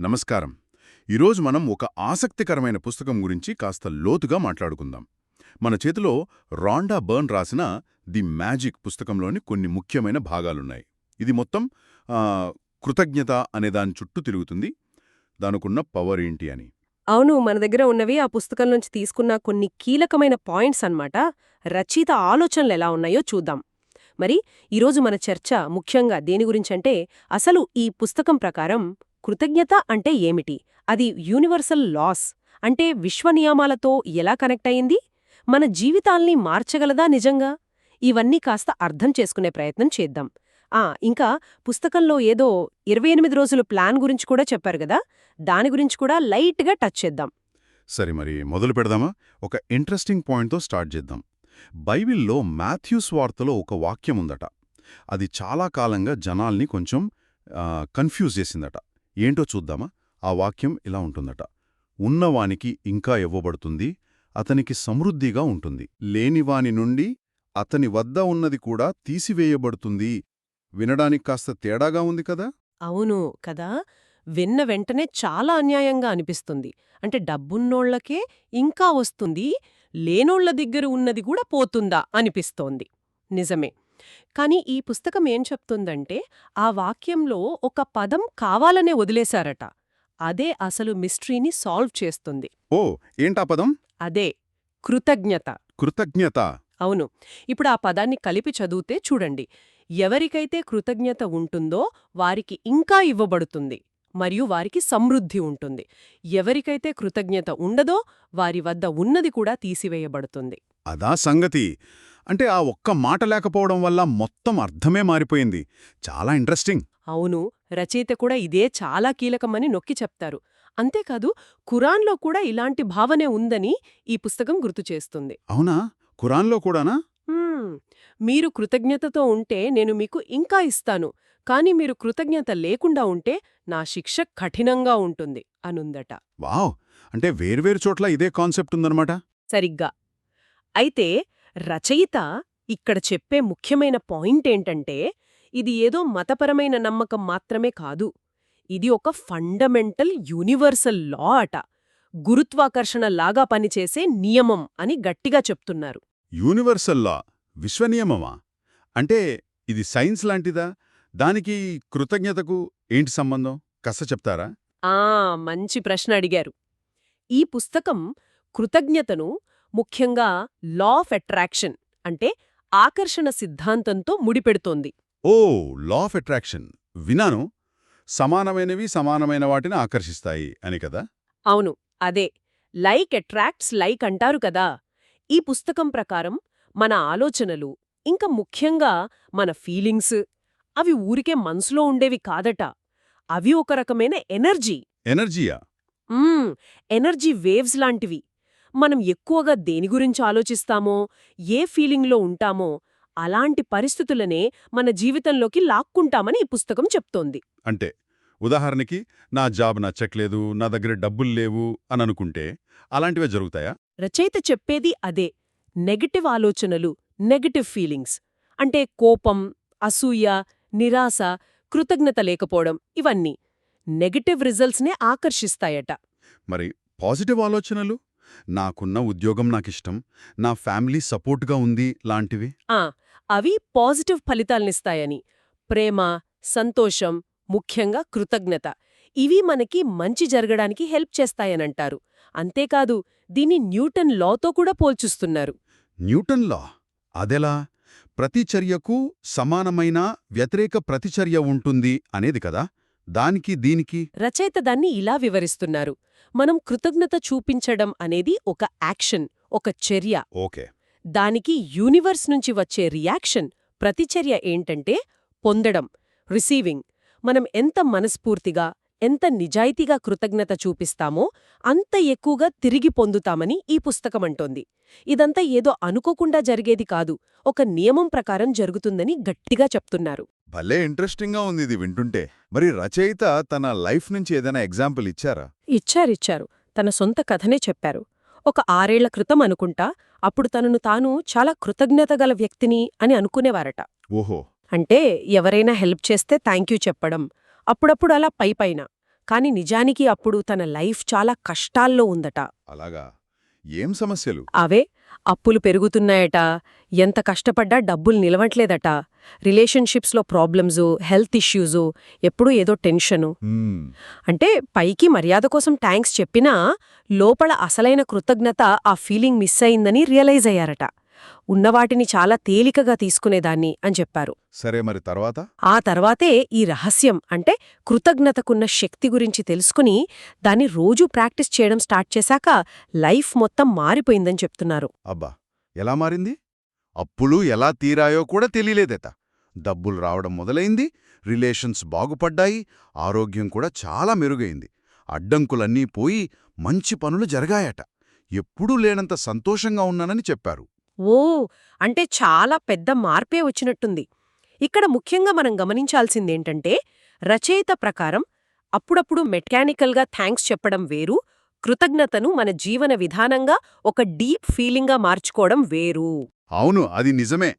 నమస్కారం. ఈరోజు మనం ఒక ఆసక్తికరమైన పుస్తకం గురించి కాస్త లోతుగా మాట్లాడుకుందాం. మన చేతిలో రాండా బర్న్ రాసిన ది మ్యాజిక్ పుస్తకంలోని కొన్ని ముఖ్యమైన భాగాలున్నాయి. ఇది మొత్తం కృతజ్ఞత అనే దాని చుట్టూ తిరుగుతుంది. దానికున్న పవర్ ఏంటి అని? అవును మన దగ్గర ఉన్నవి ఆ పుస్తకం నుంచి తీసుకున్న కొన్ని కీలకమైన పాయింట్స్ అన్నమాట. రచయిత ఆలోచనలు ఎలా ఉన్నాయో చూద్దాం. మరి ఈరోజు మన చర్చ ముఖ్యంగా దేని గురించంటే అసలు ఈ పుస్తకం ప్రకారం కృతజ్ఞత అంటే ఏమిటి? అది యూనివర్సల్ లాస్. అంటే విశ్వ నియమాలతో ఎలా కనెక్ట్ అయింది మన జీవితాల్ని మార్చగలదా నిజంగా? ఇవన్నీ కాస్త అర్థం చేసుకునే ప్రయత్నం చేద్దాం. ఆ ఇంకా పుస్తకంలో ఏదో ఇరవై ఎనిమిది రోజుల ప్లాన్ గురించి కూడా చెప్పారు గదా దాని గురించి కూడా లైట్గా టచ్ చేద్దాం. సరే మరి మొదలు పెడదామా? ఒక ఇంట్రెస్టింగ్ పాయింట్తో స్టార్ట్ చేద్దాం. బైబిల్లో మాథ్యూస్ వార్తలో ఒక వాక్యం ఉందట. అది చాలా కాలంగా జనాల్ని కొంచెం కన్ఫ్యూజ్ చేసిందట. ఏంటో చూద్దామా? ఆ వాక్యం ఇలా ఉంటుందట. ఉన్నవానికి ఇంకా ఇవ్వబడుతుంది అతనికి సమృద్ధిగా ఉంటుంది. లేనివాని నుండి అతని వద్ద ఉన్నది కూడా తీసివేయబడుతుంది. వినడానికి కాస్త తేడాగా ఉంది కదా? అవును కదా? విన్న వెంటనే చాలా అన్యాయంగా అనిపిస్తుంది. అంటే డబ్బున్నోళ్ళకే ఇంకా వస్తుంది లేనోళ్ళ దగ్గర ఉన్నది కూడా పోతుందా అనిపిస్తోంది. నిజమే. కాని ఈ పుస్తకం ఏం చెప్తుందంటే ఆ వాక్యంలో ఒక పదం కావాలనే వదిలేశారట. అదే అసలు మిస్టరీని సాల్వ్ చేస్తుంది. ఓ ఏంటా పదం? అదే కృతజ్ఞత. కృతజ్ఞత. అవును. ఇప్పుడు ఆ పదాన్ని కలిపి చదివితే చూడండి. ఎవరికైతే కృతజ్ఞత ఉంటుందో వారికి ఇంకా ఇవ్వబడుతుంది. మరియు వారికి సమృద్ధి ఉంటుంది. ఎవరికైతే కృతజ్ఞత ఉండదో వారి వద్ద ఉన్నది కూడా తీసివేయబడుతుంది. అదా సంగతి. అంటే ఆ ఒక్క మాట లేకపోవడం వల్ల మొత్తం అర్థమే మారిపోయింది. చాలా ఇంట్రెస్టింగ్. అవును రచయిత కూడా ఇదే చాలా కీలకమని నొక్కి చెప్తారు. అంతేకాదు ఖురాన్లో కూడా ఇలాంటి భావనే ఉందని ఈ పుస్తకం గుర్తు చేస్తుంది. అవునా? ఖురాన్లో కూడానా? "హ్మ్, మీరు కృతజ్ఞతతో ఉంటే నేను మీకు ఇంకా ఇస్తాను. కాని మీరు కృతజ్ఞత లేకుండా ఉంటే నా శిక్ష కఠినంగా ఉంటుంది అనుందట. వావ్! అంటే వేర్వేరు చోట్ల ఇదే కాన్సెప్ట్ ఉందన్నమాట. సరిగ్గా. అయితే రచయిత ఇక్కడ చెప్పే ముఖ్యమైన పాయింట్ ఏంటంటే ఇది ఏదో మతపరమైన నమ్మకం మాత్రమే కాదు. ఇది ఒక ఫండమెంటల్ యూనివర్సల్ లా అట. గురుత్వాకర్షణ లాగా పనిచేసే నియమం అని గట్టిగా చెప్తున్నారు. Universal law? విశ్వనియమమా అంటే ఇది సైన్స్ లాంటిదా? దానికి కృతజ్ఞతకు ఏంటి సంబంధం? కస చెప్తారా? ఆ మంచి ప్రశ్న అడిగారు. ఈ పుస్తకం కృతజ్ఞతను ముఖ్యంగా లా ఆఫ్ అట్రాక్షన్ అంటే ఆకర్షణ సిద్ధాంతంతో ముడిపెడుతోంది. ఓ లా ఆఫ్ అట్రాక్షన్. వినాను సమానమైనవి సమానమైన వాటిని ఆకర్షిస్తాయి అని కదా? అవును అదే. లైక్ అట్రాక్ట్స్ లైక్ అంటారు కదా. ఈ పుస్తకం ప్రకారం మన ఆలోచనలు ఇంకా ముఖ్యంగా మన ఫీలింగ్స్ అవి ఊరికే మనసులో ఉండేవి కాదట. అవి ఒక రకమైన ఎనర్జీ. ఎనర్జీయా? ఎనర్జీ వేవ్స్ లాంటివి. మనం ఎక్కువగా దేని గురించి ఆలోచిస్తామో ఏ ఫీలింగ్లో ఉంటామో అలాంటి పరిస్థితులనే మన జీవితంలోకి లాక్కుంటామని ఈ పుస్తకం చెప్తోంది. అంటే ఉదాహరణకి నా జాబ్ నచ్చట్లేదు నా దగ్గర డబ్బులు లేవు అని అనుకుంటే అలాంటివే జరుగుతాయా? రచయిత చెప్పేది అదే నెగటివ్ ఆలోచనలు నెగటివ్ ఫీలింగ్స్. అంటే కోపం అసూయ నిరాశ కృతజ్ఞత లేకపోవడం ఇవన్నీ నెగటివ్ రిజల్ట్స్నే ఆకర్షిస్తాయట. మరి పాజిటివ్ ఆలోచనలు? నాకున్న ఉద్యోగం నాకిష్టం నా ఫ్యామిలీ సపోర్ట్గా ఉంది లాంటివి? ఆ అవి పాజిటివ్ ఫలితాలనిస్తాయని. ప్రేమ సంతోషం ముఖ్యంగా కృతజ్ఞత. ఇవి మనకి మంచి జరగడానికి హెల్ప్ చేస్తాయనంటారు. అంతేకాదు దీన్ని న్యూటన్ లాతో కూడా పోల్చుస్తున్నారు. Newton law? అదెలా? ప్రతిచర్యకు సమానమైన వ్యతిరేక ప్రతిచర్య ఉంటుంది అనేది కదా? దానికి దీనికి రచయిత దాన్ని ఇలా వివరిస్తున్నారు. మనం కృతజ్ఞత చూపించడం అనేది ఒక యాక్షన్ ఒక చర్య. ఓకే. దానికి యూనివర్స్ నుంచి వచ్చే రియాక్షన్ ప్రతిచర్య ఏంటంటే పొందడం రిసీవింగ్. మనం ఎంత మనస్ఫూర్తిగా ఎంత నిజాయితీగా కృతజ్ఞత చూపిస్తామో అంత ఎక్కువగా తిరిగి పొందుతామని ఈ పుస్తకమంటోంది ఇదంతా ఏదో అనుకోకుండా జరిగేది కాదు. ఒక నియమం ప్రకారం జరుగుతుందని గట్టిగా చెప్తున్నారు. భలే ఇంట్రెస్టింగ్గా ఉంది ఇది వింటుంటే. మరి రచయిత తన లైఫ్ నుంచి ఏదైనా ఎగ్జాంపుల్ ఇచ్చారా? ఇచ్చారిచ్చారు తన సొంత కథనే చెప్పారు. ఒక ఆరేళ్ళ క్రితం అనుకుంటా అప్పుడు తనను తాను చాలా కృతజ్ఞత గల వ్యక్తిని అని అనుకునేవారట. ఓహో. అంటే ఎవరైనా హెల్ప్ చేస్తే థ్యాంక్యూ చెప్పడం అప్పుడప్పుడు అలా పైపైన కాని నిజానికి అప్పుడు తన లైఫ్ చాలా కష్టాల్లో ఉందట. అలాగా? ఏం సమస్యలు? అవే అప్పులు పెరుగుతున్నాయట. ఎంత కష్టపడ్డా డబ్బులు నిలవట్లేదట. రిలేషన్షిప్స్లో ప్రాబ్లమ్సు హెల్త్ ఇష్యూసు ఎప్పుడూ ఏదో టెన్షను. అంటే పైకి మర్యాద కోసం థ్యాంక్స్ చెప్పినా లోపల అసలైన కృతజ్ఞత ఆ ఫీలింగ్ మిస్ అయిందని రియలైజ్ అయ్యారట. ఉన్నవాటిని చాలా తేలికగా తీసుకునేదాన్ని అని చెప్పారు. సరే మరి తర్వాత? ఆ తర్వాతే ఈ రహస్యం అంటే కృతజ్ఞతకున్న శక్తి గురించి తెలుసుకుని దాన్ని రోజూ ప్రాక్టీస్ చేయడం స్టార్ట్ చేశాక లైఫ్ మొత్తం మారిపోయిందని చెప్తున్నారు. అబ్బా! ఎలా మారింది? అప్పులు ఎలా తీరాయో కూడా తెలియలేదట. డబ్బులు రావడం మొదలైంది రిలేషన్స్ బాగుపడ్డాయి ఆరోగ్యం కూడా చాలా మెరుగైంది. అడ్డంకులన్నీ పోయి మంచి పనులు జరగాయట. ఎప్పుడూ లేనంత సంతోషంగా ఉన్నానని చెప్పారు. ఓ! అంటే చాలా పెద్ద మార్పే వచ్చినట్టుంది. ఇక్కడ ముఖ్యంగా మనం గమనించాల్సిందేంటంటే రచయిత ప్రకారం అప్పుడప్పుడు మెకానికల్గా థ్యాంక్స్ చెప్పడం వేరు కృతజ్ఞతను మన జీవన విధానంగా ఒక డీప్ ఫీలింగ్గా మార్చుకోవడం వేరు. అవును అది నిజమే.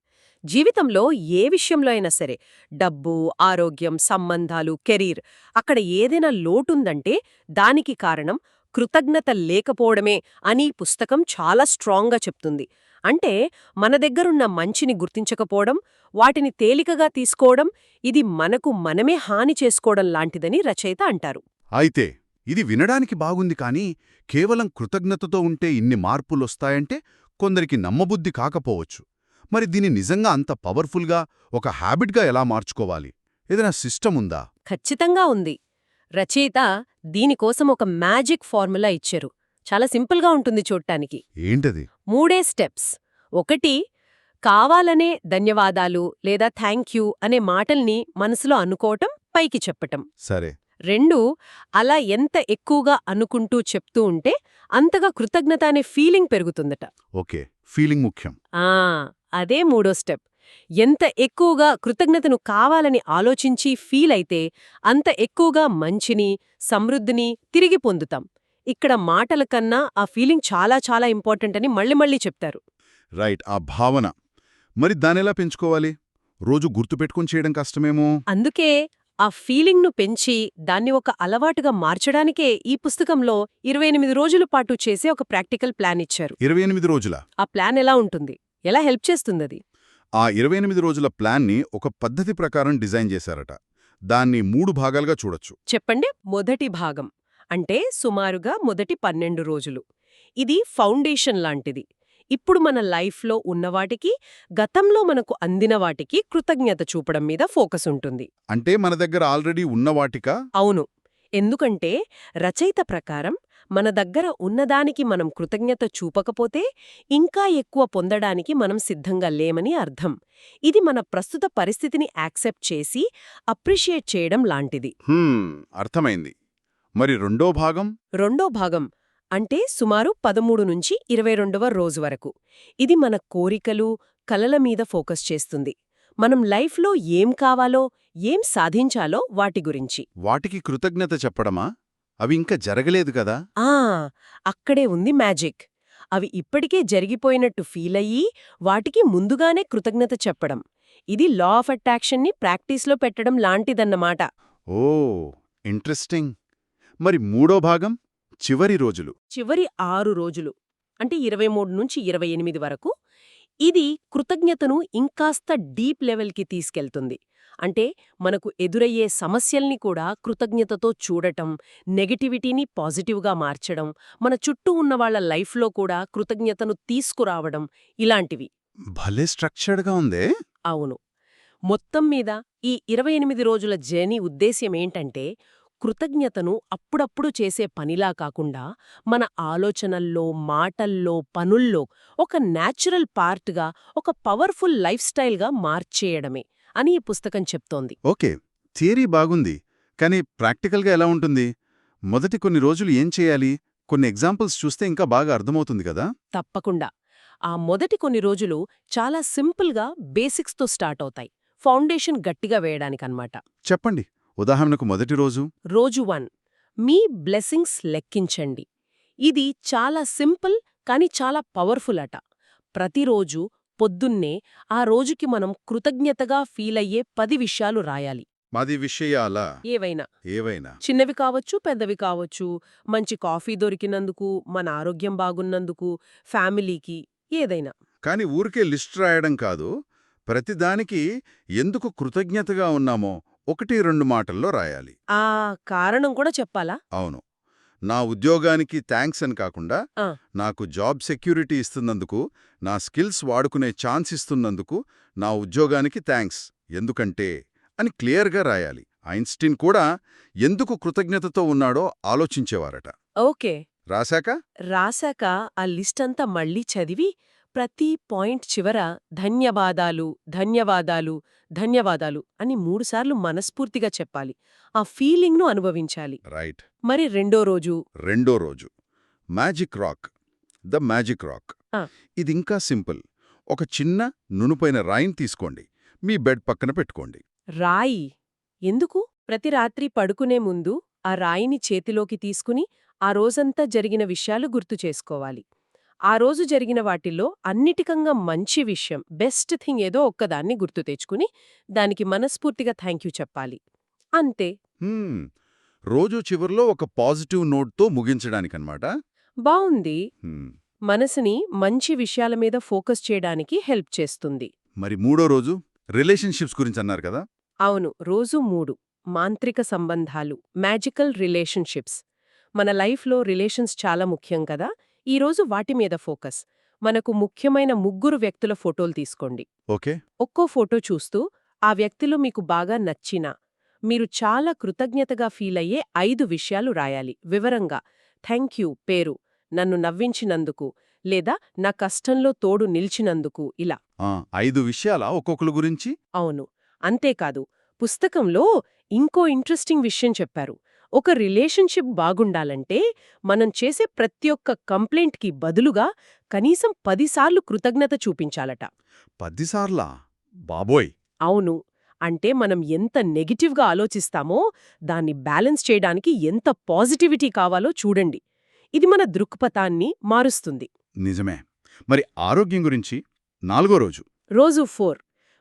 జీవితంలో ఏ విషయంలో అయినా సరే డబ్బు ఆరోగ్యం సంబంధాలు కెరీర్ అక్కడ ఏదైనా లోటుందంటే దానికి కారణం కృతజ్ఞత లేకపోవడమే అని పుస్తకం చాలా స్ట్రాంగ్గా చెప్తుంది. అంటే మన దగ్గరున్న మంచిని గుర్తించకపోవడం వాటిని తేలికగా తీసుకోవడం ఇది మనకు మనమే హాని చేసుకోవడం లాంటిదని రచయిత అంటారు. అయితే ఇది వినడానికి బాగుంది కానీ కేవలం కృతజ్ఞతతో ఉంటే ఇన్ని మార్పులొస్తాయంటే కొందరికి నమ్మబుద్ధి కాకపోవచ్చు. మరి దీన్ని నిజంగా అంత పవర్ఫుల్గా ఒక హ్యాబిట్గా ఎలా మార్చుకోవాలి? ఏదైనా సిస్టమ్ ఉందా? ఖచ్చితంగా ఉంది. రచయిత దీనికోసం ఒక మ్యాజిక్ ఫార్ములా ఇచ్చారు. చాలా సింపుల్గా ఉంటుంది చూడటానికి ఏంటది? మూడే స్టెప్స్. ఒకటి కావాలనే ధన్యవాదాలు లేదా థ్యాంక్ యూ అనే మాటల్ని మనసులో అనుకోవటం పైకి చెప్పటం. సరే. రెండు అలా ఎంత ఎక్కువగా అనుకుంటూ చెప్తూ ఉంటే అంతగా కృతజ్ఞత అనే ఫీలింగ్ పెరుగుతుందట. ఓకే. ఫీలింగ్ ముఖ్యం. ఆ అదే మూడో స్టెప్. ఎంత ఎక్కువగా కృతజ్ఞతను కావాలని ఆలోచించి ఫీల్ అయితే అంత ఎక్కువగా మంచిని సమృద్ధిని తిరిగి పొందుతాం. ఇక్కడ మాటల కన్నా ఆ ఫీలింగ్ చాలా చాలా ఇంపార్టెంట్ అని మళ్ళీ మళ్ళీ చెప్తారు. రైట్. ఆ భావన. మరి దానెలా పెంచుకోవాలి? రోజు గుర్తుపెట్టుకుని చేయడం కష్టమేమో? అందుకే ఆ ఫీలింగ్ను పెంచి దాన్ని ఒక అలవాటుగా మార్చడానికే ఈ పుస్తకంలో ఇరవై ఎనిమిది రోజుల పాటు చేసే ఒక ప్రాక్టికల్ ప్లాన్ ఇచ్చారు. ఇరవై ఎనిమిది రోజుల? ఆ ప్లాన్ ఎలా ఉంటుంది? ఎలా హెల్ప్ చేస్తుందది? ఆ ఇరవై ఎనిమిది రోజుల ప్లాన్ని ఒక పద్ధతి ప్రకారం డిజైన్ చేశారట. దాన్ని మూడు భాగాలుగా చూడొచ్చు. చెప్పండి మొదటి భాగం అంటే సుమారుగా మొదటి పన్నెండు రోజులు. ఇది ఫౌండేషన్ లాంటిది. ఇప్పుడు మన లైఫ్లో ఉన్నవాటికి గతంలో మనకు అందిన వాటికి కృతజ్ఞత చూపడం మీద ఫోకస్ ఉంటుంది. అంటే మన దగ్గర ఆల్రెడీ ఉన్న వాటిక? అవును. ఎందుకంటే రచయిత ప్రకారం మన దగ్గర ఉన్నదానికి మనం కృతజ్ఞత చూపకపోతే ఇంకా ఎక్కువ పొందడానికి మనం సిద్ధంగా లేమని అర్థం. ఇది మన ప్రస్తుత పరిస్థితిని యాక్సెప్ట్ చేసి అప్రిషియేట్ చేయడం లాంటిది. అర్థమైంది. మరి రెండో భాగం? రెండో భాగం అంటే సుమారు పదమూడు నుంచి ఇరవై రెండవ రోజు వరకు. ఇది మన కోరికలు కలల మీద ఫోకస్ చేస్తుంది. మనం లైఫ్లో ఏం కావాలో ఏం సాధించాలో వాటి గురించి. వాటికి కృతజ్ఞత చెప్పడమా? అవి ఇంకా జరగలేదు కదా? ఆ! అక్కడే ఉంది మ్యాజిక్. అవి ఇప్పటికే జరిగిపోయినట్టు ఫీల్ అయ్యి వాటికి ముందుగానే కృతజ్ఞత చెప్పడం. ఇది లా ఆఫ్ అట్రాక్షన్ని ప్రాక్టీస్లో పెట్టడం లాంటిదన్నమాట. ఓ! ఇంట్రెస్టింగ్. మరి మూడో భాగం చివరి రోజులు. చివరి ఆరు రోజులు. అంటే ఇరవై మూడు నుంచి ఇరవై ఎనిమిది వరకు. ఇది కృతజ్ఞతను ఇంకాస్త డీప్ లెవెల్కి తీసుకెళ్తుంది. అంటే మనకు ఎదురయ్యే సమస్యల్ని కూడా కృతజ్ఞతతో చూడటం నెగటివిటీని పాజిటివ్గా మార్చడం మన చుట్టూ ఉన్న వాళ్ళ లైఫ్లో కూడా కృతజ్ఞతను తీసుకురావడం ఇలాంటివి. భలే స్ట్రక్చర్డ్గా ఉందే. అవును. మొత్తం మీద ఈ ఇరవై ఎనిమిది రోజుల జర్నీ ఉద్దేశ్యం ఏంటంటే కృతజ్ఞతను అప్పుడప్పుడు చేసే పనిలా కాకుండా మన ఆలోచనల్లో మాటల్లో పనుల్లో ఒక న్యాచురల్ పార్ట్గా ఒక పవర్ఫుల్ లైఫ్ స్టైల్గా మార్చేయడమే. అని ఈ పుస్తకం చెప్తోంది. ఓకే థియరీ బాగుంది కానీ ప్రాక్టికల్గా ఎలా ఉంటుంది? మొదటి కొన్ని రోజులు ఏం చేయాలి? కొన్ని ఎగ్జాంపుల్స్ చూస్తే ఇంకా బాగా అర్థమవుతుంది కదా? తప్పకుండా. ఆ మొదటి కొన్ని రోజులు చాలా సింపుల్గా బేసిక్స్తో స్టార్ట్ అవుతాయి. ఫౌండేషన్ గట్టిగా వేయడానికన్నమాట. చెప్పండి ఉదాహరణకు మొదటి రోజు. రోజు వన్. మీ బ్లెస్సింగ్స్ లెక్కించండి. ఇది చాలా సింపుల్ కానీ చాలా పవర్ఫుల్ అట. ప్రతిరోజు పొద్దున్నే ఆ రోజుకి మనం కృతజ్ఞతగా ఫీలయ్యే పది విషయాలు రాయాలి. మాది విషయాల? ఏవైనా. ఏవైనా? చిన్నవి కావచ్చు పెద్దవి కావచ్చు. మంచి కాఫీ దొరికినందుకు మన ఆరోగ్యం బాగున్నందుకు ఫ్యామిలీకి ఏదైనా. కాని ఊరికే లిస్ట్ రాయడం కాదు. ప్రతిదానికి ఎందుకు కృతజ్ఞతగా ఉన్నామో ఒకటి రెండు మాటల్లో రాయాలి. ఆ కారణం కూడా చెప్పాలా? అవును. నా ఉద్యోగానికి థ్యాంక్స్ అని కాకుండా. నాకు జాబ్ సెక్యూరిటీ ఇస్తున్నందుకు నా స్కిల్స్ వాడుకునే ఛాన్స్ ఇస్తున్నందుకు నా ఉద్యోగానికి థ్యాంక్స్ ఎందుకంటే అని క్లియర్గా రాయాలి. ఐన్స్టీన్ కూడా ఎందుకు కృతజ్ఞతతో ఉన్నాడో ఆలోచించేవారట. ఓకే. రాశాక? రాశాక ఆ లిస్ట్ అంతా మళ్ళీ చదివి ప్రతి పాయింట్ చివర ధన్యవాదాలు ధన్యవాదాలు ధన్యవాదాలు అని మూడుసార్లు మనస్ఫూర్తిగా చెప్పాలి. ఆ ఫీలింగ్ను అనుభవించాలి. రైట్. మరి రెండో రోజు? రెండో రోజు. Magic rock. The magic rock. ఇది ఇంకా సింపుల్. ఒక చిన్న నునుపైన రాయిని తీసుకోండి. మీ బెడ్ పక్కన పెట్టుకోండి. రాయి? ఎందుకు? ప్రతి రాత్రి పడుకునే ముందు ఆ రాయిని చేతిలోకి తీసుకుని ఆ రోజంతా జరిగిన విషయాలు గుర్తు చేసుకోవాలి. ఆ రోజు జరిగిన వాటిల్లో అన్నిటికంగా మంచి విషయం బెస్ట్ థింగ్ ఏదో ఒక్కదాన్ని గుర్తు తెచ్చుకుని దానికి మనస్ఫూర్తిగా థ్యాంక్ యూ చెప్పాలి. అంతే. హ్మ్, రోజు చివర్లో ఒక పాజిటివ్ నోట్తో ముగించడానికన్నమాట బావుంది. హ్మ్, మనసుని మంచి విషయాల మీద ఫోకస్ చేయడానికి హెల్ప్ చేస్తుంది. మరి మూడో రోజు? రిలేషన్షిప్స్ గురించి అన్నారు కదా? అవును. రోజు మూడు. మాంత్రిక సంబంధాలు మ్యాజికల్ రిలేషన్షిప్స్. మన లైఫ్లో రిలేషన్స్ చాలా ముఖ్యం కదా? ఈరోజు వాటి మీద ఫోకస్. మనకు ముఖ్యమైన ముగ్గురు వ్యక్తుల ఫోటోలు తీసుకోండి. ఓకే. ఒక్కో ఫోటో చూస్తూ ఆ వ్యక్తిలో మీకు బాగా నచ్చినా మీరు చాలా కృతజ్ఞతగా ఫీలయ్యే ఐదు విషయాలు రాయాలి. వివరంగా థ్యాంక్ యూ పేరు నన్ను నవ్వించినందుకు లేదా నా కష్టంలో తోడు నిలిచినందుకు ఇలా. ఐదు విషయాల ఒక్కొక్కరు గురించి? అవును. అంతేకాదు పుస్తకంలో ఇంకో ఇంట్రెస్టింగ్ విషయం చెప్పారు. ఒక రిలేషన్షిప్ బాగుండాలంటే మనం చేసే ప్రతి ఒక్క కంప్లైంట్కి బదులుగా కనీసం పదిసార్లు కృతజ్ఞత చూపించాలట. పదిసార్లా బాబోయ్! అవును. అంటే మనం ఎంత నెగిటివ్గా ఆలోచిస్తామో దాన్ని బ్యాలెన్స్ చేయడానికి ఎంత పాజిటివిటీ కావాలో చూడండి. ఇది మన దృక్పథాన్ని మారుస్తుంది. నిజమే. మరి ఆరోగ్యం గురించి నాలుగో రోజు. రోజు ఫోర్.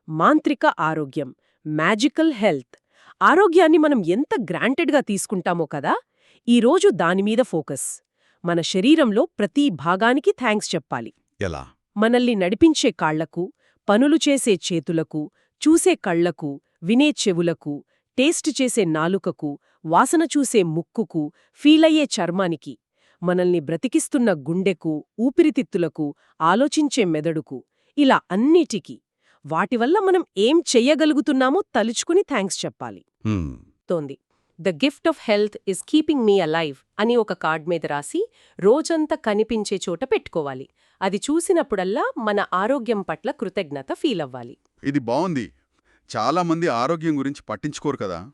మాంత్రిక ఆరోగ్యం. Magical health. ఆరోగ్యాన్ని మనం ఎంత గ్రాంటెడ్గా తీసుకుంటామో కదా ఈరోజు దానిమీద ఫోకస్. మన శరీరంలో ప్రతి భాగానికి థ్యాంక్స్ చెప్పాలి. ఎలా? మనల్ని నడిపించే కాళ్ళకు పనులు చేసే చేతులకు చూసే కళ్ళకు వినే చెవులకు టేస్ట్ చేసే నాలుకకు వాసన చూసే ముక్కుకు ఫీలయ్యే చర్మానికి మనల్ని బ్రతికిస్తున్న గుండెకు ఊపిరితిత్తులకు ఆలోచించే మెదడుకు ఇలా అన్నిటికీ వాటివల్ల మనం ఏం చెయ్యగలుగుతున్నామో తలుచుకుని థ్యాంక్స్ చెప్పాలి. తోంది. The gift of health is keeping me alive అని ఒక కార్డ్ మీద రాసి రోజంతా కనిపించే చోట పెట్టుకోవాలి. అది చూసినప్పుడల్లా మన ఆరోగ్యం పట్ల కృతజ్ఞత ఫీల్ అవ్వాలి. ఇది బావుంది. చాలా మంది ఆరోగ్యం గురించి పట్టించుకోరు కదా.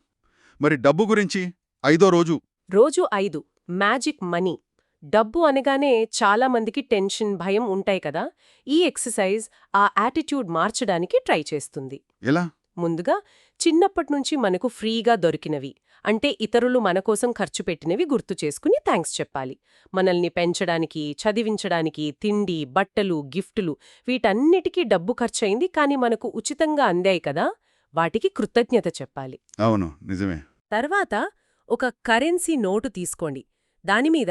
మరి డబ్బు గురించి? ఐదో రోజు. రోజు ఐదు. Magic money. డబ్బు అనగానే చాలా మందికి టెన్షన్ భయం ఉంటాయి కదా. ఈ ఎక్సర్సైజ్ ఆ యాటిట్యూడ్ మార్చడానికి ట్రై చేస్తుంది. ఎలా? ముందుగా చిన్నప్పట్నుంచి మనకు ఫ్రీగా దొరికినవి అంటే ఇతరులు మన కోసం ఖర్చు పెట్టినవి గుర్తు చేసుకుని థ్యాంక్స్ చెప్పాలి. మనల్ని పెంచడానికి చదివించడానికి తిండి బట్టలు గిఫ్టులు వీటన్నిటికీ డబ్బు ఖర్చయింది కానీ మనకు ఉచితంగా అందాయి కదా. వాటికి కృతజ్ఞత చెప్పాలి. అవును నిజమే. తర్వాత ఒక కరెన్సీ నోటు తీసుకోండి. దానిమీద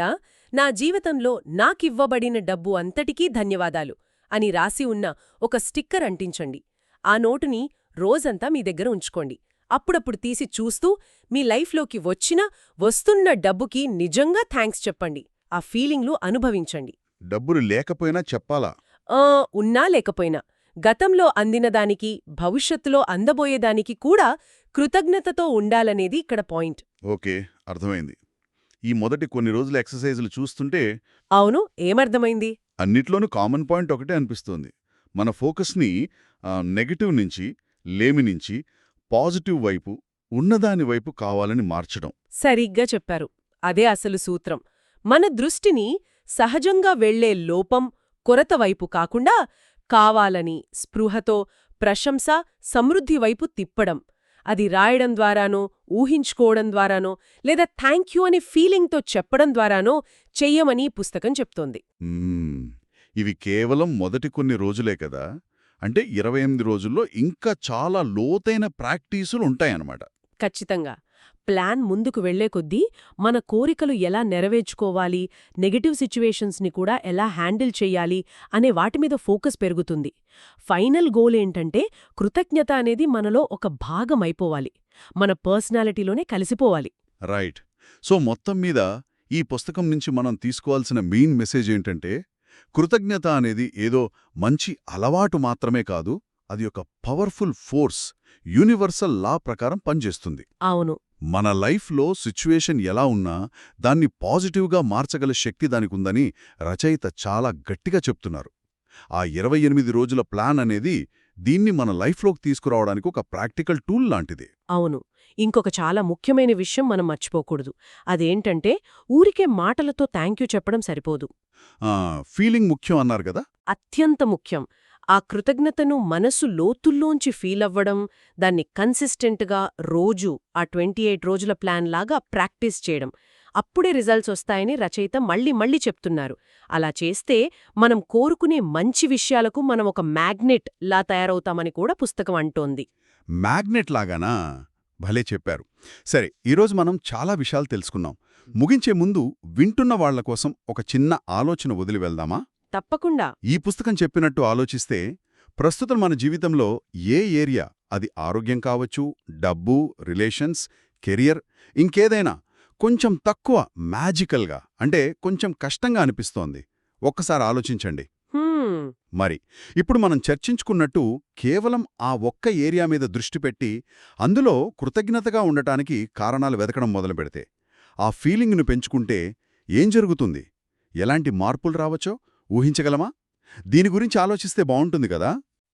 నా జీవితంలో నాకివ్వబడిన డబ్బు అంతటికీ ధన్యవాదాలు అని రాసి ఉన్న ఒక స్టిక్కర్ అంటించండి. ఆ నోటుని రోజంతా మీ దగ్గర ఉంచుకోండి. అప్పుడప్పుడు తీసి చూస్తూ మీ లైఫ్లోకి వచ్చిన వస్తున్న డబ్బుకి నిజంగా థ్యాంక్స్ చెప్పండి. ఆ ఫీలింగ్లు అనుభవించండి. డబ్బులు లేకపోయినా చెప్పాలా? ఆ ఉన్నా లేకపోయినా. గతంలో అందినదానికి భవిష్యత్తులో అందబోయేదానికి కూడా కృతజ్ఞతతో ఉండాలనేది ఇక్కడ పాయింట్. ఓకే అర్థమైంది. ఈ మొదటి కొన్ని రోజుల ఎక్సర్సైజులు చూస్తుంటే అవును ఏమర్థమైంది? అన్నిట్లోనూ కామన్ పాయింట్ ఒకటే అనిపిస్తోంది. మన ఫోకస్ని నెగటివ్ నుంచి లేమి నుంచి పాజిటివ్ వైపు ఉన్నదాని వైపు కావాలని మార్చడం. సరిగ్గా చెప్పారు. అదే అసలు సూత్రం. మన దృష్టిని సహజంగా వెళ్ళే లోపం కొరత వైపు కాకుండా కావాలని స్పృహతో ప్రశంస సమృద్ధి వైపు తిప్పడం. అది రాయడం ద్వారానో ఊహించుకోవడం ద్వారానో లేదా థ్యాంక్ యూ అనే ఫీలింగ్తో చెప్పడం ద్వారానో చెయ్యమని పుస్తకం చెప్తోంది. ఇవి కేవలం మొదటి కొన్ని రోజులే కదా? అంటే ఇరవై ఎనిమిది రోజుల్లో ఇంకా చాలా లోతైన ప్రాక్టీసులు ఉంటాయన్నమాట. ఖచ్చితంగా. ప్లాన్ ముందుకు వెళ్ళే కొద్దీ మన కోరికలు ఎలా నెరవేర్చుకోవాలి నెగటివ్ సిచ్యువేషన్స్ని కూడా ఎలా హ్యాండిల్ చెయ్యాలి అనే వాటి మీద ఫోకస్ పెరుగుతుంది. ఫైనల్ గోల్ ఏంటంటే కృతజ్ఞత అనేది మనలో ఒక భాగం అయిపోవాలి. మన పర్సనాలిటీలోనే కలిసిపోవాలి. రైట్. సో మొత్తం మీద ఈ పుస్తకం నుంచి మనం తీసుకోవాల్సిన మెయిన్ మెసేజ్ ఏంటంటే కృతజ్ఞత అనేది ఏదో మంచి అలవాటు మాత్రమే కాదు అది ఒక పవర్ఫుల్ ఫోర్స్ యూనివర్సల్ లా ప్రకారం పనిచేస్తుంది. అవును. మన లైఫ్లో సిచ్యువేషన్ ఎలా ఉన్నా దాన్ని పాజిటివ్గా మార్చగల శక్తి దానికుందని రచయిత చాలా గట్టిగా చెప్తున్నారు. ఆ ఇరవై ఎనిమిది రోజుల ప్లాన్ అనేది దీన్ని మన లైఫ్లోకి తీసుకురావడానికి ఒక ప్రాక్టికల్ టూల్ లాంటిది. అవును. ఇంకొక చాలా ముఖ్యమైన విషయం మనం మర్చిపోకూడదు. అదేంటంటే ఊరికే మాటలతో థ్యాంక్యూ చెప్పడం సరిపోదు. ఫీలింగ్ ముఖ్యం అన్నారు కదా? అత్యంత ముఖ్యం. ఆ కృతజ్ఞతను మనసు లోతుల్లోంచి ఫీలవ్వడం దాన్ని కన్సిస్టెంట్గా రోజు ఆ ట్వంటీ ఎయిట్ రోజుల ప్లాన్ లాగా ప్రాక్టీస్ చేయడం. అప్పుడే రిజల్ట్స్ వస్తాయని రచయిత మళ్ళీ మళ్ళీ చెప్తున్నారు. అలా చేస్తే మనం కోరుకునే మంచి విషయాలకు మనం ఒక మ్యాగ్నెట్ లా తయారవుతామని కూడా పుస్తకం అంటోంది. మ్యాగ్నెట్ లాగానా? భలే చెప్పారు. సరే ఈరోజు మనం చాలా విషయాలు తెలుసుకున్నాం ముగించే ముందు వింటున్న వాళ్ళ కోసం ఒక చిన్న ఆలోచన వదిలి వెళ్దామా? తప్పకుండా. ఈ పుస్తకం చెప్పినట్టు ఆలోచిస్తే ప్రస్తుతం మన జీవితంలో ఏ ఏరియా అది ఆరోగ్యం కావచ్చు డబ్బు రిలేషన్స్ కెరియర్ ఇంకేదైనా కొంచెం తక్కువ మ్యాజికల్గా అంటే కొంచెం కష్టంగా అనిపిస్తోంది. ఒక్కసారి ఆలోచించండి. మరి ఇప్పుడు మనం చర్చించుకున్నట్టు కేవలం ఆ ఒక్క ఏరియా మీద దృష్టి పెట్టి అందులో కృతజ్ఞతగా ఉండటానికి కారణాలు వెతకడం మొదలుపెడితే ఆ ఫీలింగ్ను పెంచుకుంటే ఏం జరుగుతుంది? ఎలాంటి మార్పులు రావచ్చో? ఊహించగలమా? దీని గురించి ఆలోచిస్తే బావుంటుంది కదా?